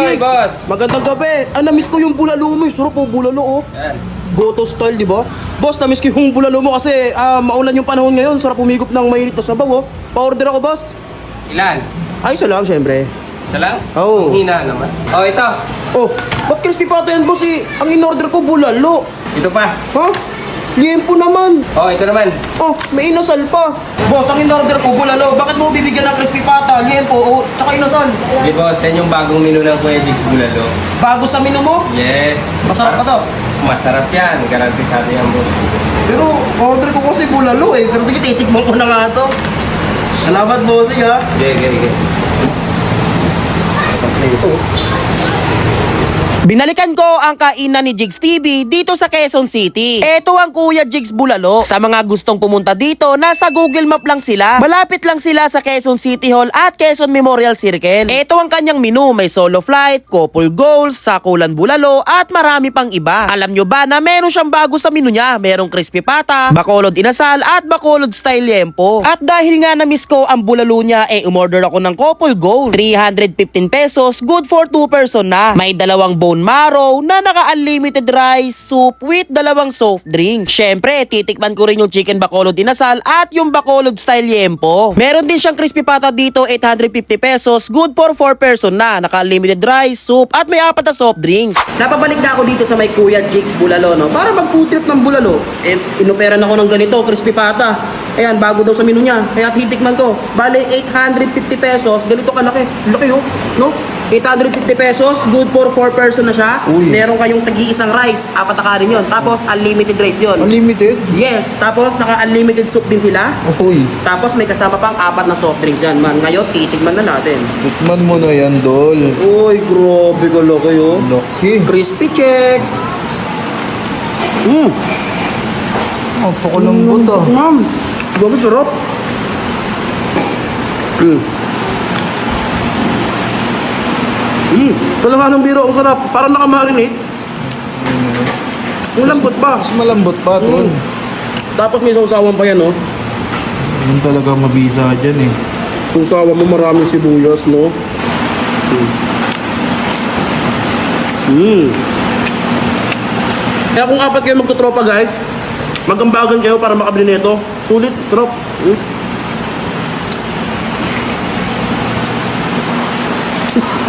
Oy, Jigs. boss. Magandang gabi. Ah, na-miss ko yung bulalo mo. eh. Sarap po bulalo, oh. Yan. Goto style, di ba? Boss, na-miss ko yung bulalo mo kasi ah, maulan yung panahon ngayon. Sarap umigop ng mainit na sabaw, oh. Pa-order ako, boss. Ilan? Ay, isa lang, syempre. Isa lang? Oo. Ang hina naman. Oh, ito. Oh, ba't crispy pata yan, boss? Eh, ang in-order ko, bulalo. Ito pa. Ha? Liempo naman. Oh, ito naman. Oh, may inasal pa. Boss, ang in-order ko, bulalo. Bakit mo bibigyan ng crispy pata, liempo, oh, tsaka inasal? Okay, boss. Yan yung bagong menu ng Kuya Jigs Bulalo. Bago sa menu mo? Yes. Masarap pa to. Masarap yan. Garanti sa atin yan, boss. Pero order ko kasi bulalo eh. Pero sige, titikman ko na nga to. Salamat, bossing ha. Okay, okay, okay. Masarap na ito. Binalikan ko ang kainan ni Jigs TV dito sa Quezon City. Ito ang Kuya Jigs Bulalo. Sa mga gustong pumunta dito, nasa Google Map lang sila. Malapit lang sila sa Quezon City Hall at Quezon Memorial Circle. Ito ang kanyang menu. May solo flight, couple goals, sakulan bulalo at marami pang iba. Alam nyo ba na meron siyang bago sa menu niya? Merong crispy pata, bacolod inasal at bacolod style yempo. At dahil nga na-miss ko ang bulalo niya, eh umorder ako ng couple goal. 315 pesos, good for 2 person na. May dalawang bone marrow na naka-unlimited rice, soup with dalawang soft drinks. Syempre, titikman ko rin yung chicken bacolod inasal at yung bacolod style yempo. Meron din siyang crispy pata dito, 850 pesos, good for 4 person na. Naka-unlimited rice, soup at may apat na soft drinks. Napabalik na ako dito sa may Kuya Jigs Bulalo, no? Para mag-food trip ng bulalo. Eh, inoperan ako ng ganito, crispy pata. Ayan, bago daw sa menu niya. Kaya titikman ko. Bale, 850 pesos. Ganito kalaki. Laki oh, no? 850 pesos, good for 4 person na siya. Uy. Meron kayong tagi-isang rice, apat na kanin yun. Tapos, unlimited rice yun. Unlimited? Yes, tapos naka-unlimited soup din sila. Uy, Tapos may kasama pang apat na soft drinks yan, man. Ngayon, titikman na natin. tikman mo na yan, Dol. Uy, grabe ka laki oh. Laki. Crispy check. Mmm. Napakalambot ah. Ma'am. Grabe sarap. Mmm. Mmm. Talaga ng biro, ang sarap. Parang nakamarinate. Ang lambot pa. Mas malambot pa, Dol. Tapos may sausawan pa yan, oh. Yan talaga mabisa dyan eh. Kung sawa mo maraming sibuyas, no? Mm. Kaya kung apat kayo magtutropa, guys, magambagan kayo para makabili nito. Sulit, trop. Mm.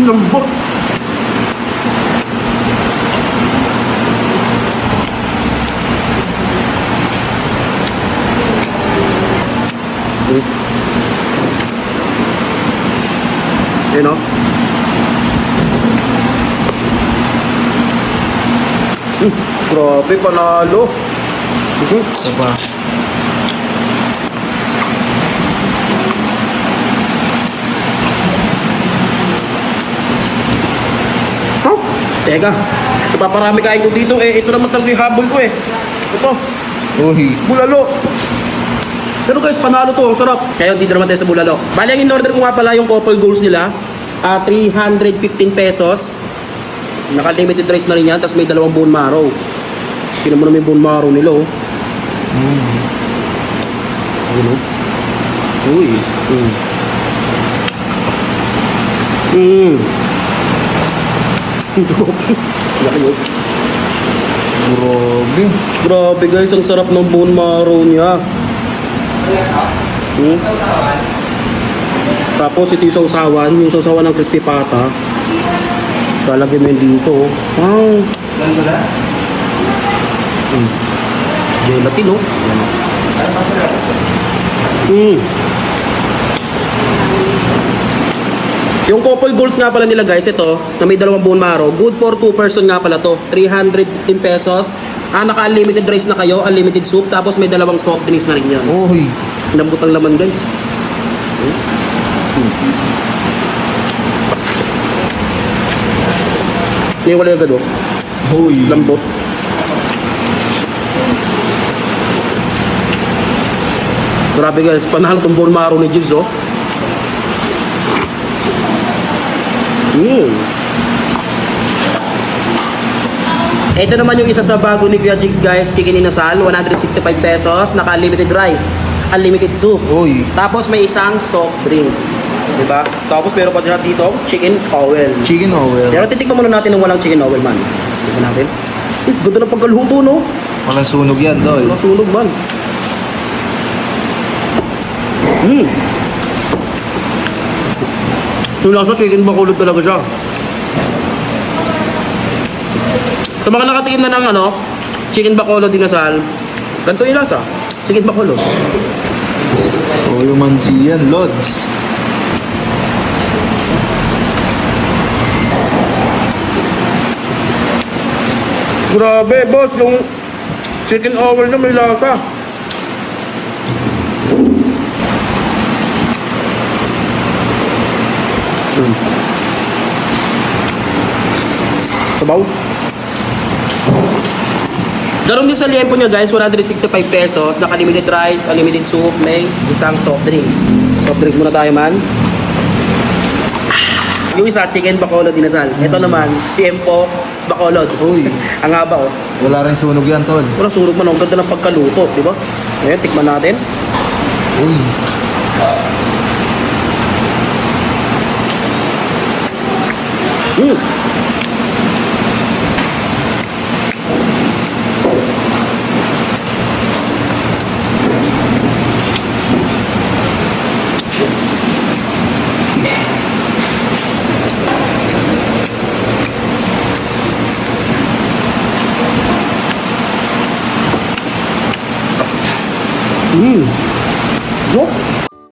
Lambot. Yun, no? Mm, grabe, panalo. Mhm. Pa. Huh? Teka, ipaparami kain ko dito eh. Ito naman talaga yung habol ko eh. Ito, Uy, bulalo. Pero guys, panalo to. Ang sarap. Kaya dito naman tayo sa bulalo. Bali, ang in-order ko nga pala yung couple goals nila. ah 315 pesos. Naka-limited rice na rin yan. Tapos may dalawang bone marrow. Sino mo naman yung bone marrow nila oh. Ayun oh. Uy. Mm. Mm. Oh. grabe. Grabe guys, ang sarap ng bone marrow niya. Hmm? Tapos ito yung sausawan, yung sausawan ng crispy pata. Lalagyan mo yun dito. Wow. Hmm. Gelatin oh. Hmm. Yung couple goals nga pala nila guys, ito, na may dalawang bone marrow, good for 2 person nga pala to. 315 pesos. Ah, naka-unlimited rice na kayo, unlimited soup, tapos may dalawang soft drinks na rin yan. Uy, Lambot ang laman guys. Hindi wala yung gano. uy. Lambot. Grabe guys, panalo tong bone marrow ni Jigs oh. Mm. Ito naman yung isa sa bago ni Kuya Jigs guys, chicken inasal, 165 pesos, naka-unlimited rice, unlimited soup. Uy. Tapos may isang soft drinks. Diba? Tapos meron pa dyan dito, chicken oil. Chicken oil. Pero titikman muna natin ng walang chicken oil man. Tignan natin. Eh, ganda ng pagkaluto no? Walang sunog yan, tol. Masunog man. Hmm. Yung lasa, chicken bakulod talaga siya. Sa mga nakatikim na ng ano, chicken bacolod dinasal, ganito yung lasa. Chicken bacolod. Toyo mansi yan, Lods. Grabe, boss, yung chicken oil na may lasa. Hmm. Sabaw. Ganon din sa liempo niya guys, 165 pesos, naka-limited rice, unlimited soup, may isang soft drinks. Soft drinks muna tayo man. Yung isa, chicken bacolod dinasal. Ito naman, tiempo bacolod. Uy. Ang haba oh. Wala rin sunog yan, tol. Wala surog man, ang ganda ng pagkaluto, di ba? Ngayon, tikman natin. Uy. Mm. Mm.